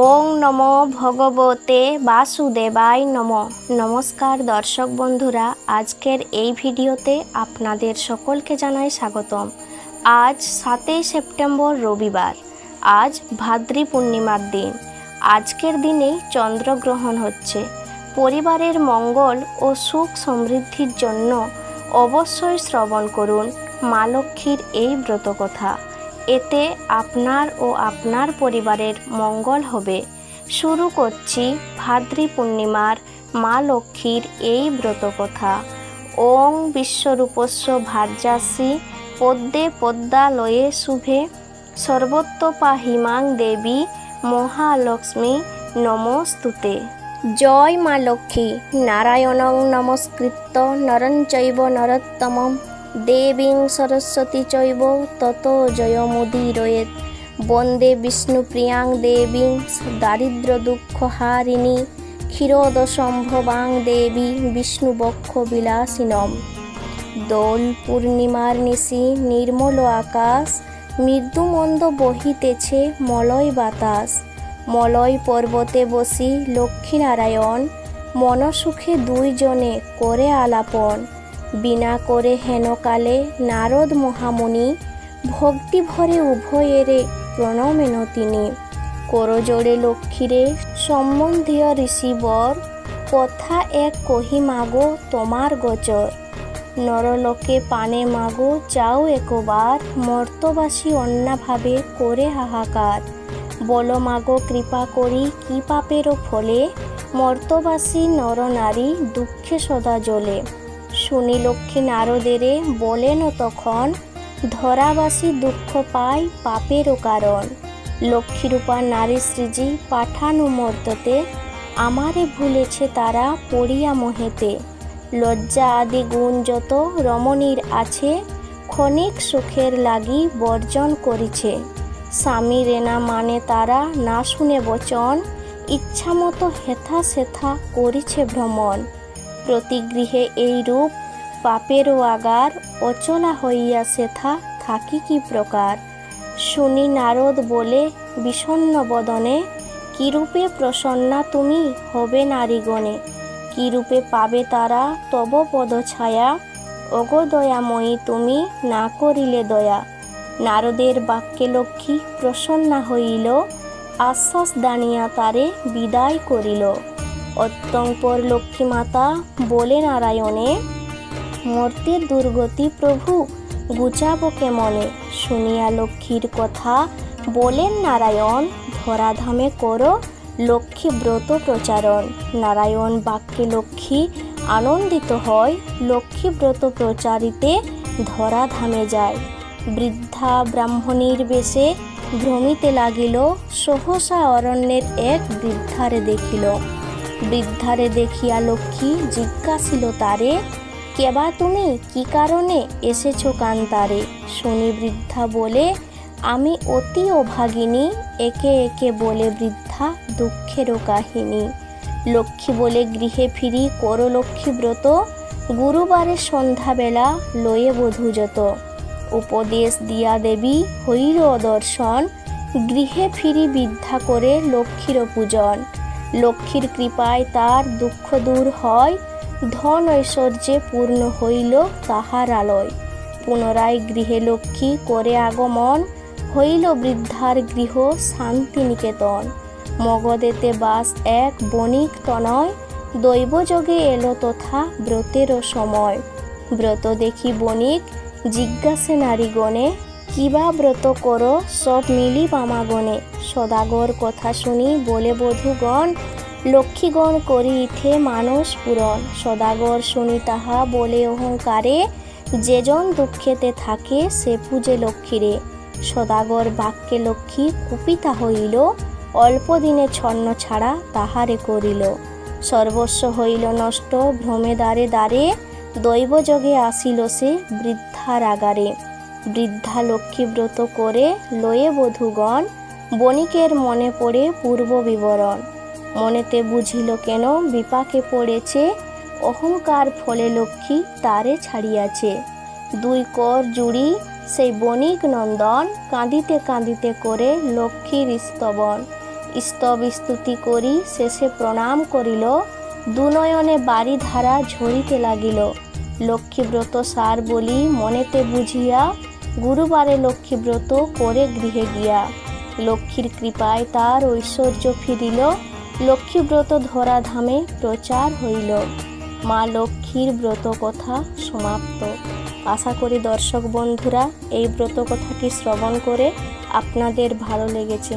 ওং নম ভগবতে বাসুদেবায় নম। নমস্কার দর্শক বন্ধুরা, আজকের এই ভিডিওতে আপনাদের সকলকে জানাই স্বাগতম। আজ সাতই সেপ্টেম্বর রবিবার, আজ ভাদ্রী পূর্ণিমার দিন। আজকের দিনেই চন্দ্রগ্রহণ হচ্ছে। পরিবারের মঙ্গল ও সুখ সমৃদ্ধির জন্য অবশ্যই শ্রবণ করুন মা লক্ষ্মীর এই ব্রতকথা। এতে আপনার ও আপনার পরিবারের মঙ্গল হবে। শুরু করছি ভাদ্রী পূর্ণিমার মা লক্ষ্মীর এই ব্রতকথা। ওং বিশ্বরূপস্য ভার্যাসী, পদ্মে পদ্মালয়ে শুভে। সর্বত্র হিমাং দেবী মহালক্ষ্মী নমস্তুতে। জয় মা লক্ষ্মী, নারায়ণং নমস্কৃত্য, নরঞ্চৈব নরোত্তমম। দেবীং সরস্বতী চৈব তত জয়মুদীরয়েত বন্দে বিষ্ণুপ্রিয়াং দেবীং দারিদ্র দুঃখ হারিণী। ক্ষীরোদসম্ভবাং দেবী বিষ্ণুবক্ষ বিলাসিনম। দোল পূর্ণিমার নিশি নির্মল আকাশ। মৃদুমন্দ বহিতেছে মলয় বাতাস। মলয় পর্বতে বসি লক্ষ্মীনারায়ণ। মনসুখে দুইজনে করে আলাপন। বিনা করে হেনকালে নারদ মহামুনি ভক্তি ভরে উভয়েরে প্রণমেন তিনি। করজোড়ে লক্ষ্মীরে সম্বন্ধীয় ঋষিবর কথা এক কহি, মাগো, তোমার গোচর। নরলোকে পানে, মাগো, চাও একবার মর্তবাসী অন্যাভাবে করে হাহাকার। বলো, মাগো, কৃপা করি কি পাপেরও ফলে মর্তবাসী নরনারী দুঃখে সদা জ্বলে। শুনি লক্ষ্মী নারদেরে বলেন তখন, ধরাবাসী দুঃখ পায় পাপেরও কারণ। লক্ষ্মীরূপা নারী সৃজি পাঠানু মর্ততে, আমারে ভুলেছে তারা পড়িয়া মোহেতে। লজ্জা আদি গুণ যত রমণীর আছে, ক্ষণিক সুখের লাগি বর্জন করিছে। স্বামী রেনা মানে তারা না শুনে বচন, ইচ্ছামতো হেথা সেথা করিছে ভ্রমণ। প্রতিগৃহে এই রূপ পাপেরও আগার অচলা হইয়া সেথা থাকি কি প্রকার? শুনি নারদ বলে বিষণ্ণ বদনে, কিরূপে প্রসন্না তুমি হবে নারীগণে? কিরূপে পাবে তারা তব পদ ছায়া অগো দয়াময়ী, তুমি না করিলে দয়া। নারদের বাক্যে লক্ষ্মী প্রসন্না হইল, আশ্বাস দানিয়া তারে বিদায় করিল। অত্যঙ্কর লক্ষ্মীমাতা বলে নারায়ণে মর্তের দুর্গতি প্রভু গুচাবো কেমনে? শুনিয়া লক্ষ্মীর কথা বলেন নারায়ণ, ধরাধামে করো লক্ষ্মী ব্রত প্রচারণ। নারায়ণ বাক্যে লক্ষ্মী আনন্দিত হয়, লক্ষ্মী ব্রত প্রচারিতে ধরাধামে যায়। বৃদ্ধা ব্রাহ্মণীর বেশে ভ্রমিতে লাগিল, সহসা অরণ্যের এক বৃদ্ধারে দেখিল। বৃদ্ধারে দেখিয়া লক্ষ্মী জিজ্ঞাসিল, তারে, কেবা তুমি? কি কারণে এসেছ কান্তারে? শুনি বৃদ্ধা বলে, আমি অতি অভাগিনী, একে একে বলে বৃদ্ধা দুঃখেরও কাহিনী। লক্ষ্মী বলে, গৃহে ফিরি, করো লক্ষ্মী ব্রত, গুরুবারে সন্ধ্যাবেলা লয়ে বধূ যত। উপদেশ দিয়া দেবী হইল দর্শন, গৃহে ফিরি বিদ্যা করে লক্ষ্মীর পূজন। লক্ষ্মীর কৃপায় তার দুঃখ দূর হয়, ধন ঐশ্বর্যে পূর্ণ হইল তাহার আলয়। পুনরায় গৃহে লক্ষ্মী করে আগমন, হইল বৃদ্ধার গৃহ শান্তিনিকেতন। মগদেতে বাস এক বণিক তনয়, দৈবযোগে এলো তথা ব্রতেরও সময়। ব্রত দেখি বণিক, জিজ্ঞাসে নারীগণে কিবা ব্রত করো, সব মিলি পামাগণে। সদাগর কথা শুনি বলে বধূগণ, লক্ষ্মীগণ করি ইথে মানস পূরণ। সদাগর শুনি তাহা বলে অহংকারে, যেজন দুঃখেতে থাকে সে পূজে লক্ষ্মীরে। সদাগর বাক্যে লক্ষ্মী কুপিতা হইল, অল্প দিনে ছন্ন ছাড়া তাহারে করিল। সর্বস্ব হইল নষ্ট, ভ্রমে দ্বারে দ্বারে, দৈবযোগে আসিল সে বৃদ্ধার আগারে। বৃদ্ধা লক্ষ্মী ব্রত করে লয়ে বধূগণ বণিকের মনে পড়ে পূর্ব বিবরণ। মনেতে বুঝিল কেন বিপাকে পড়েছে, অহংকার ফলে লক্ষ্মী তারে ছাড়িয়াছে। দুই কর জুড়ি সেই বণিক নন্দন কাঁদিতে কাঁদিতে করে লক্ষ্মীর স্তবন। স্তব স্তুতি করি শেষে প্রণাম করিল, দুনয়নে বাড়ি ধারা ঝরিতে লাগিল। লক্ষ্মীব্রত সার বলি মনেতে বুঝিয়া গুরুবারে লক্ষ্মীব্রত করে গৃহে গিয়া। লক্ষ্মীর কৃপায় তার ঐশ্বর্য ফিরিল। লক্ষ্মীব্রত ধরাধামে প্রচার হইল। মা লক্ষ্মীর ব্রত কথা সমাপ্ত। আশা করি দর্শক বন্ধুরা, এই ব্রত কথাটি শ্রবণ করে আপনাদের ভালো লেগেছে।